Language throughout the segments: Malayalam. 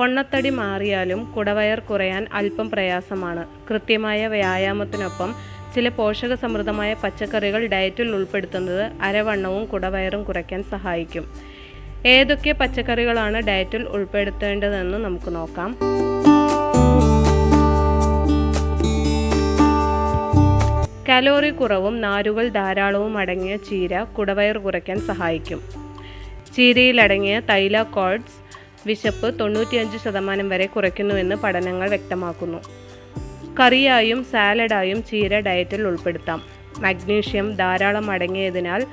പൊണ്ണത്തടി മാറിയാലും കുടവയർ കുറയാൻ അല്പം പ്രയാസമാണ്. കൃത്യമായ വ്യായാമത്തിനൊപ്പം ചില പോഷക സമൃദ്ധമായ പച്ചക്കറികൾ ഡയറ്റിൽ ഉൾപ്പെടുത്തുന്നത് അരവണ്ണവും കുടവയറും കുറയ്ക്കാൻ സഹായിക്കും. ഏതൊക്കെ പച്ചക്കറികളാണ് ഡയറ്റിൽ ഉൾപ്പെടുത്തേണ്ടതെന്ന് നമുക്ക് നോക്കാം. കലോറി കുറവും നാരുകൾ ധാരാളവും അടങ്ങിയ ചീര കുടവയർ കുറയ്ക്കാൻ സഹായിക്കും. ചീരയിലടങ്ങിയ തൈലക്കോഡ്സ് വിശപ്പ് തൊണ്ണൂറ്റിയഞ്ച് ശതമാനം വരെ കുറയ്ക്കുന്നുവെന്ന് പഠനങ്ങൾ വ്യക്തമാക്കുന്നു. കറിയായും സാലഡായും ചീര ഡയറ്റിൽ ഉൾപ്പെടുത്താം. മഗ്നീഷ്യം ധാരാളം അടങ്ങിയതിനാൽ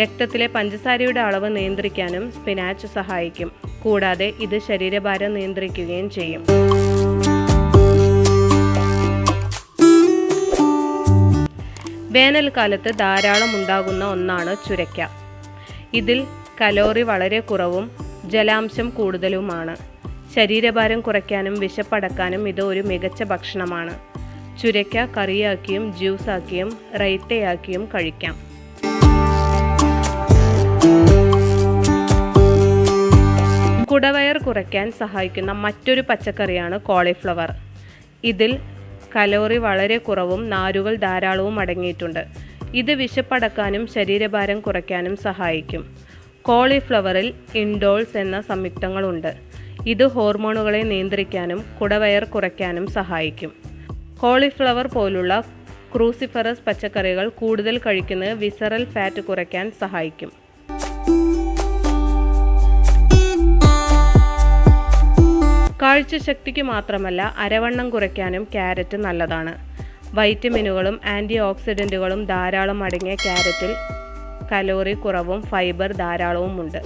രക്തത്തിലെ പഞ്ചസാരയുടെ അളവ് നിയന്ത്രിക്കാനും സ്പിനാച്ച് സഹായിക്കും. കൂടാതെ ഇത് ശരീരഭാരം നിയന്ത്രിക്കുകയും ചെയ്യും. വേനൽക്കാലത്ത് ധാരാളം ഉണ്ടാകുന്ന ഒന്നാണ് ചുരയ്ക്ക ഇതിൽ കലോറി വളരെ കുറവും ജലാംശം കൂടുതലുമാണ്. ശരീരഭാരം കുറയ്ക്കാനും വിശപ്പടക്കാനും ഇത് ഒരു മികച്ച ഭക്ഷണമാണ്. ചുരയ്ക്ക കറിയാക്കിയും ജ്യൂസാക്കിയും റൈത്തയാക്കിയും കഴിക്കാം. കുടവയർ കുറയ്ക്കാൻ സഹായിക്കുന്ന മറ്റൊരു പച്ചക്കറിയാണ് കോളിഫ്ലവർ. ഇതിൽ കലോറി വളരെ കുറവും നാരുകൾ ധാരാളവും അടങ്ങിയിട്ടുണ്ട്. ഇത് വിശപ്പടക്കാനും ശരീരഭാരം കുറയ്ക്കാനും സഹായിക്കും. കോളിഫ്ലവറിൽ ഇൻഡോൾസ് എന്ന സംയുക്തങ്ങളുണ്ട്. ഇത് ഹോർമോണുകളെ നിയന്ത്രിക്കാനും കുടവയർ കുറയ്ക്കാനും സഹായിക്കും. കോളിഫ്ലവർ പോലുള്ള ക്രൂസിഫറസ് പച്ചക്കറികൾ കൂടുതൽ കഴിക്കുന്നത് വിസറൽ ഫാറ്റ് കുറയ്ക്കാൻ സഹായിക്കും. കാഴ്ചശക്തിക്ക് മാത്രമല്ല അരവണ്ണം കുറയ്ക്കാനും ക്യാരറ്റ് നല്ലതാണ്. വൈറ്റമിനുകളും ആന്റി ഓക്സിഡന്റുകളും ധാരാളം അടങ്ങിയ ക്യാരറ്റിൽ കലോറി കുറവും ഫൈബർ ധാരാളവുമുണ്ട്.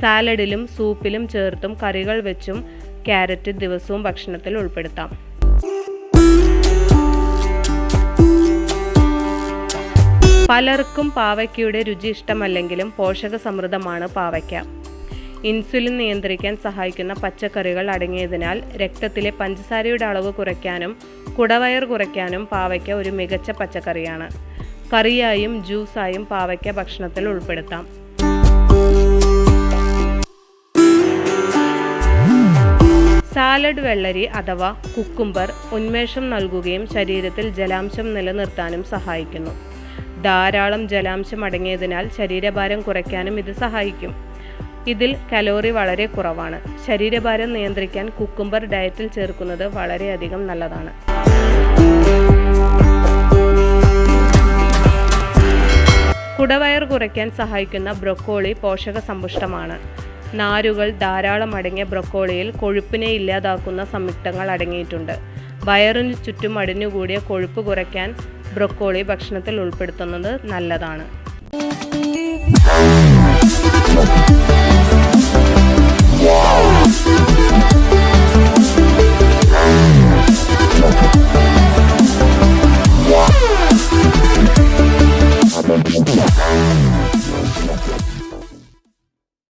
സാലഡിലും സൂപ്പിലും ചേർത്തും കറികൾ വെച്ചും ക്യാരറ്റ് ദിവസവും ഭക്ഷണത്തിൽ ഉൾപ്പെടുത്താം. പലർക്കും പാവയ്ക്കയുടെ രുചി ഇഷ്ടമല്ലെങ്കിലും പോഷക സമൃദ്ധമാണ് പാവയ്ക്ക. ഇൻസുലിൻ നിയന്ത്രിക്കാൻ സഹായിക്കുന്ന പച്ചക്കറികൾ അടങ്ങിയതിനാൽ രക്തത്തിലെ പഞ്ചസാരയുടെ അളവ് കുറയ്ക്കാനും കുടവയർ കുറയ്ക്കാനും പാവയ്ക്ക ഒരു മികച്ച പച്ചക്കറിയാണ്. കറിയായും ജ്യൂസായും പാവയ്ക്ക ഭക്ഷണത്തിൽ ഉൾപ്പെടുത്താം. സാലഡ് വെള്ളരി അഥവാ കുക്കുംബർ ഉന്മേഷം നൽകുകയും ശരീരത്തിൽ ജലാംശം നിലനിർത്താനും സഹായിക്കുന്നു. ധാരാളം ജലാംശം അടങ്ങിയതിനാൽ ശരീരഭാരം കുറയ്ക്കാനും ഇത് സഹായിക്കും. ഇതിൽ കലോറി വളരെ കുറവാണ്. ശരീരഭാരം നിയന്ത്രിക്കാൻ കുക്കുംബർ ഡയറ്റിൽ ചേർക്കുന്നത് വളരെയധികം നല്ലതാണ്. കുടവയർ കുറയ്ക്കാൻ സഹായിക്കുന്ന ബ്രൊക്കോളി പോഷക സമ്പുഷ്ടമാണ് നാരുകൾ ധാരാളം അടങ്ങിയ ബ്രൊക്കോളിയിൽ കൊഴുപ്പിനെ ഇല്ലാതാക്കുന്ന സംയുക്തങ്ങൾ അടങ്ങിയിട്ടുണ്ട് വയറിന് ചുറ്റും അടിഞ്ഞുകൂടിയ കൊഴുപ്പ് കുറയ്ക്കാൻ ബ്രൊക്കോളി ഭക്ഷണത്തിൽ ഉൾപ്പെടുത്തുന്നത് നല്ലതാണ്.